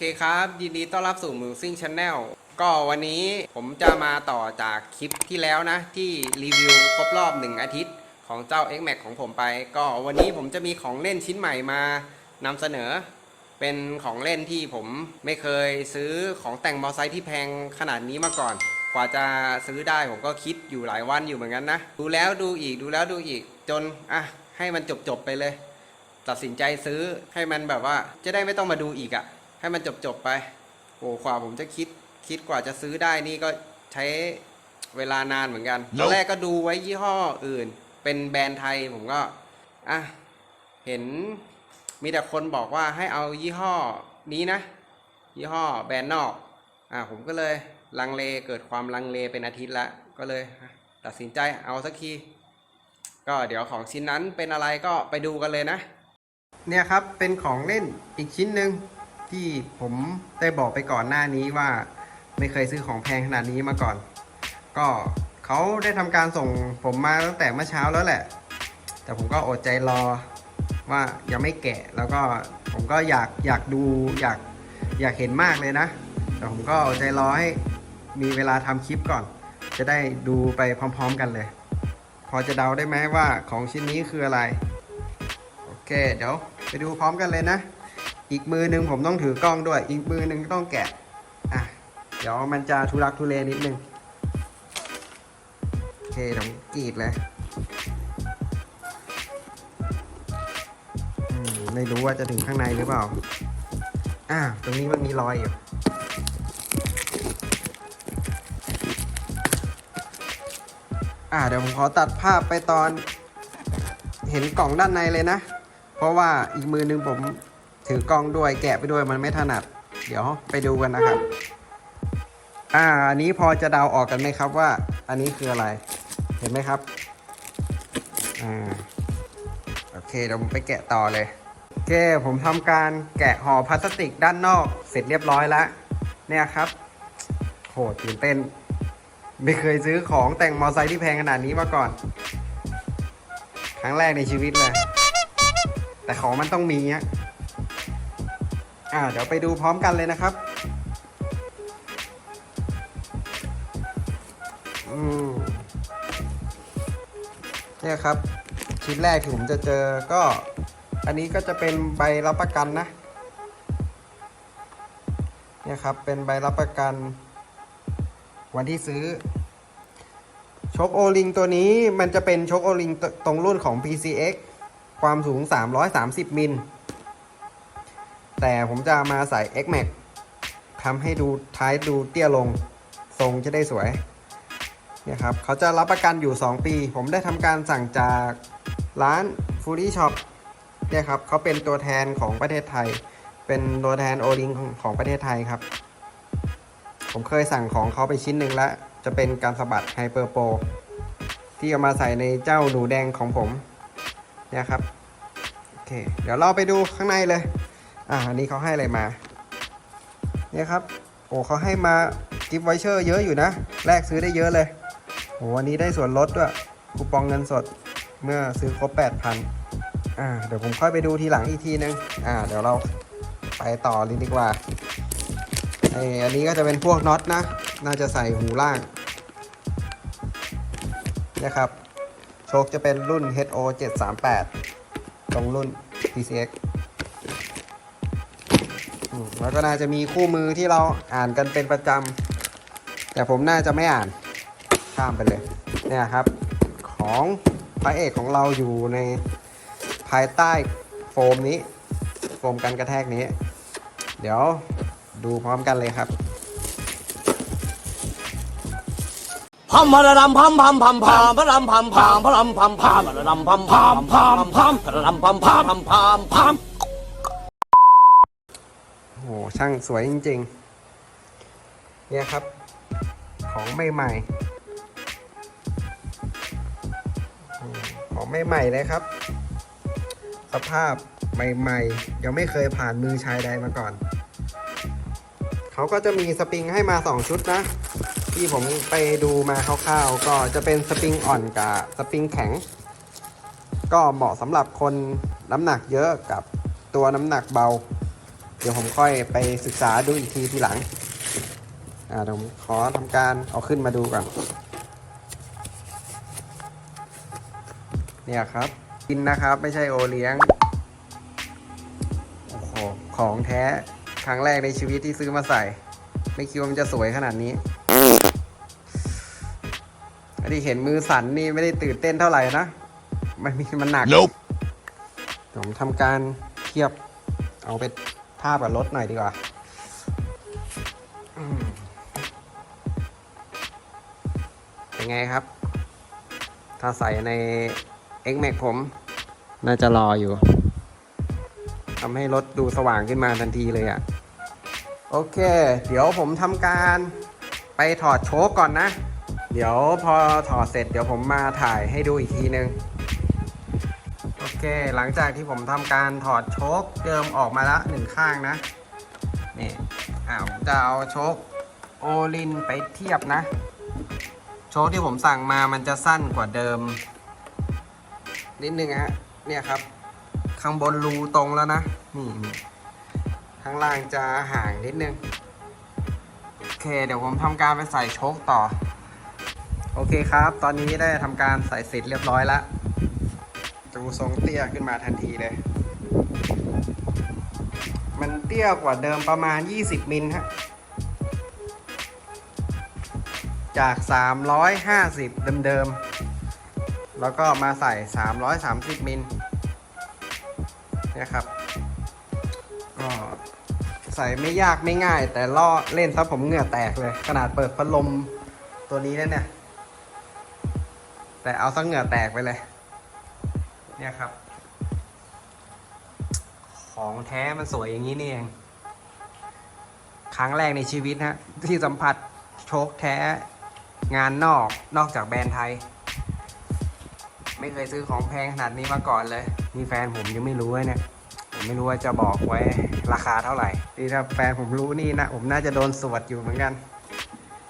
เคครับ ยินดีต้อนรับสู่มิวซิ่งช n แนลก็วันนี้ผมจะมาต่อจากคลิปที่แล้วนะ ที่รีวิวครบรอบ 1 อาทิตย์ของเจ้า X Max ของผมไป ก็วันนี้ผมจะมีของเล่นชิ้นใหม่มานำเสนอ เป็นของเล่นที่ผมไม่เคยซื้อของแต่งมอเตอร์ไซค์ที่แพงขนาดนี้มาก่อน กว่าจะซื้อได้ผมก็คิดอยู่หลายวันอยู่เหมือนกันนะ ดูแล้วดูอีกดูแล้วดูอีกจนอะให้มันจบจบไปเลย ตัดสินใจซื้อให้มันแบบว่าจะได้ไม่ต้องมาดูอีกอะ่ะ ให้มันจบจบๆไปโอ้กว่าผมจะคิดคิดกว่าจะซื้อได้นี่ก็ใช้เวลานานเหมือนกันตอนแรกก็ดูไว้ยี่ห้ออื่น เป็นแบรนด์ไทยผมก็อะเห็นมีแต่คนบอกว่าให้เอายี่ห้อนี้นะ ยี่ห้อแบรนด์นอกอะผมก็เลยลังเลเกิดความลังเลเป็นอาทิตย์ละก็เลยอะตัดสินใจเอาสักที ก็เดี๋ยวของชิ้นนั้นเป็นอะไรก็ไปดูกันเลยนะ เนี่ยครับเป็นของเล่นอีกชิ้นหนึ่ง ที่ผมได้บอกไปก่อนหน้านี้ว่าไม่เคยซื้อของแพงขนาดนี้มาก่อน ก็เขาได้ทำการส่งผมมาตั้งแต่เมื่อเช้าแล้วแหละ แต่ผมก็อดใจรอว่ายังไม่แกะแล้วก็ผมก็อยากอยากดูอยากอยากเห็นมากเลยนะ แต่ผมก็อดใจรอให้มีเวลาทำคลิปก่อน จะได้ดูไปพร้อม ๆ กันเลย พอจะเดาได้ไหมว่าของชิ้นนี้คืออะไร โอเค เดี๋ยวไปดูพร้อมกันเลยนะ อีกมือหนึ่งผมต้องถือกล้องด้วย อีกมือหนึ่งต้องแกะ อะ เดี๋ยวมันจะทุรักทุเลนิดนึง โอเคผมกรีดเลย ไม่รู้ว่าจะถึงข้างในหรือเปล่า อ่า ตรงนี้มันมีรอยอยู่อ่าเดี๋ยวผมขอตัดภาพไปตอน เห็นกล่องด้านในเลยนะ เพราะว่าอีกมือนึงผม ถือกล้องด้วยแกะไปด้วยมันไม่ถนัด เดี๋ยวไปดูกันนะครับ อ่าอันนี้พอจะเดาออกกันไหมครับว่า อันนี้คืออะไร เห็นไหมครับ อ่า โอเคเดี๋ยวผมไปแกะต่อเลยโอเคผมทำการแกะห่อพลาสติกด้านนอก เสร็จเรียบร้อยแล้ว เนี่ยครับโหตื่นเต้น ไม่เคยซื้อของแต่งมอไซค์ที่แพงขนาดนี้มาก่อน ครั้งแรกในชีวิตเลย แต่ของมันต้องมีอะ อ่าเดี๋ยวไปดูพร้อมกันเลยนะครับอืมเนี่ยครับ ชิ้นแรกที่ผมจะเจอก็ อันนี้ก็จะเป็นใบรับประกันนะ เนี่ยครับ เป็นใบรับประกัน วันที่ซื้อชคโอลิงตัวนี้มันจะเป็นชคโอลิงตตรงรุ่นของ PCX ความสูง 330 มิล แต่ผมจะมาใส่ X Max ทำให้ดูท้ายดูเตี้ยลงทรงจะได้สวยเนี่ยครับเขาจะรับประกันอยู่ 2 ปี ผมได้ทำการสั่งจากร้าน f o o d y Shop เนี่ยครับเขาเป็นตัวแทนของประเทศไทย เป็นตัวแทนโอลิงของของประเทศไทยครับ ผมเคยสั่งของเขาไปชิ้นหนึ่งแล้ว จะเป็นการสะบัดไฮเปอร์โปรที่เอามาใส่ในเจ้าหนูแดงของผมเนี่ยครับโอเคเดี๋ยวเราไปดูข้างในเลย อ่าอันนี้เขาให้อะไรมา เนี่ยครับ โอ้เขาให้มากิฟต์ไวเชอร์เยอะอยู่นะ แลกซื้อได้เยอะเลยโอ้วันนี้ได้ส่วนลดด้วยคูปองเงินสดเมื่อซื้อครบ 8,000อ่าเดี๋ยวผมค่อยไปดูทีหลังอีกทีนึงอ่า เดี๋ยวเราไปต่อเลยดีกว่าไออันนี้ก็จะเป็นพวกน็อตนะ น่าจะใส่หูล่างนะครับ โชคจะเป็นรุ่น HO 738 ตรงรุ่น PCX อืม แล้วก็น่าจะมีคู่มือที่เราอ่านกันเป็นประจำแต่ผมน่าจะไม่อ่านข้ามไปเลยเนี่ยครับ ของพระเอกของเราอยู่ในภายใต้โฟมนี้โฟมกันกระแทกนี้ เดี๋ยวดูพร้อมกันเลยครับพัมพระดำพัมพัมพัมพัมพะรำพัมพัมพะรำพัมพัมพระดำพัมพัมพัมพัมพัมพัมพัมพัมพัม ช่างสวยจริงๆ เนี่ยครับ ของใหม่ๆ ของใหม่ๆเลยครับ สภาพใหม่ๆ ยังไม่เคยผ่านมือชายใดมาก่อน เขาก็จะมีสปริงให้มา 2 ชุดนะ ที่ผมไปดูมาคร่าวๆ ก็จะเป็นสปริงอ่อนกับสปริงแข็ง ก็เหมาะสำหรับคนน้ำหนักเยอะกับตัวน้ำหนักเบา เดี๋ยวผมค่อยไปศึกษาดูอีกทีทีหลัง อ่าเดี๋ยวผมขอทำการเอาขึ้นมาดูก่อน เนี่ยครับ กินนะครับไม่ใช่โอเลี้ยง โอ้โห ของแท้ครั้งแรกในชีวิตที่ซื้อมาใส่ ไม่คิดว่ามันจะสวยขนาดนี้อันที่เห็นมือสั่นนี่ไม่ได้ตื่นเต้นเท่าไหร่นะ มันมีมันหนัก Nope ผมทำการเทียบเอาไป ทาบกับรถหน่อยดีกว่าอืมเป็นไงครับ ถ้าใส่ใน X Max ผม น่าจะรออยู่ทำให้รถดูสว่างขึ้นมาทันทีเลยอะ่ะ โอเค เดี๋ยวผมทำการไปถอดโชคก่อนนะ เดี๋ยวพอถอดเสร็จเดี๋ยวผมมาถ่ายให้ดูอีกทีนึงโอ เค หลังจากที่ผมทำการถอดโชคเดิมออกมาละหนึ่งข้างนะ นี่อ่าผมจะเอาโชคโอลินไปเทียบนะ โชคที่ผมสั่งมามันจะสั้นกว่าเดิม นิดนึงฮะ เนี่ยครับ ข้างบนรูตรงแล้วนะ นี่นี่ข้างล่างจะห่างนิดนึง โอเค เดี๋ยวผมทำการไปใส่โชคต่อ โอเคครับ ตอนนี้ได้ทำการใส่เสร็จเรียบร้อยแล้ว ดูทรงเตี้ยขึ้นมาทันทีเลย มันเตี้ยกว่าเดิมประมาณ 20 มิลฮะ จาก 350 เดิมๆ แล้วก็มาใส่ 330 มิลเนี่ยครับ ก็ใส่ไม่ยากไม่ง่าย แต่ล่อเล่นซะผมเหงื่อแตกเลย ขนาดเปิดพัดลมตัวนี้เนี่ย แต่เอาซะเหงื่อแตกไปเลย เนี่ยครับ ของแท้มันสวยอย่างนี้นี่เองครั้งแรกในชีวิตฮะที่สัมผัสโชคแท้งานนอกนอกจากแบรนด์ไทย ไม่เคยซื้อของแพงขนาดนี้มาก่อนเลยนี่แฟนผมยังไม่รู้เลยเนี่ยผมไม่รู้ว่าจะบอกไว้ราคาเท่าไหร่ที่ถ้าแฟนผมรู้นี่นะผมน่าจะโดนสวดอยู่เหมือนกัน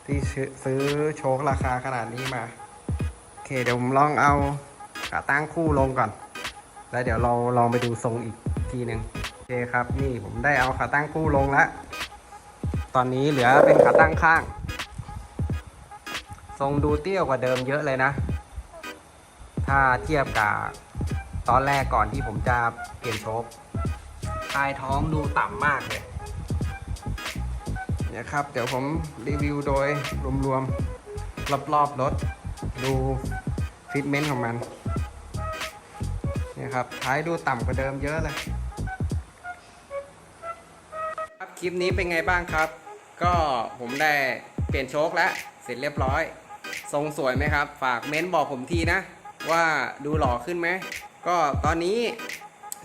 ที่ซื้อโชคราคาขนาดนี้มาโอเคเดี๋ยวผมลองเอา ขาตั้งคู่ลงก่อน แล้วเดี๋ยวเราลองไปดูทรงอีกทีหนึ่งโอเคครับ นี่ผมได้เอาขาตั้งคู่ลงแล้ว ตอนนี้เหลือเป็นขาตั้งข้าง ทรงดูเตี้ยกว่าเดิมเยอะเลยนะ ถ้าเทียบกับตอนแรกก่อนที่ผมจะเปลี่ยนโชคใต้ท้องดูต่ำมากเลยเนี่ยครับ เดี๋ยวผมรีวิวโดยรวมๆรอบๆรถดูฟิตเมนต์ของมัน ครับท้ายดูต่ำกว่าเดิมเยอะเลยครับคลิปนี้เป็นไงบ้างครับ ก็ผมได้เปลี่ยนโชคแล้วเสร็จเรียบร้อย ทรงสวยไหมครับ ฝากเม้นบอกผมทีนะ ว่าดูหล่อขึ้นไหมก็ตอนนี้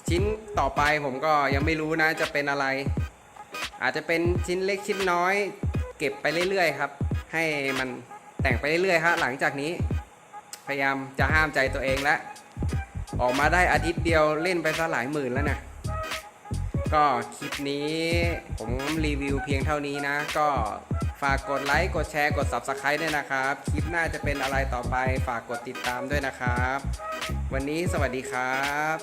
ชิ้นต่อไปผมก็ยังไม่รู้นะจะเป็นอะไร อาจจะเป็นชิ้นเล็กชิ้นน้อย เก็บไปเรื่อยๆครับ ให้มันแต่งไปเรื่อยๆครับหลังจากนี้ พยายามจะห้ามใจตัวเองแล้ว ออกมาได้อาทิตย์เดียวเล่นไปซะหลายหมื่นแล้วนะก็คลิปนี้ผมรีวิวเพียงเท่านี้นะ ก็ฝากกดไลค์กดแชร์กด Subscribe ด้วยนะครับ คลิปหน้าจะเป็นอะไรต่อไป ฝากกดติดตามด้วยนะครับ วันนี้สวัสดีครับ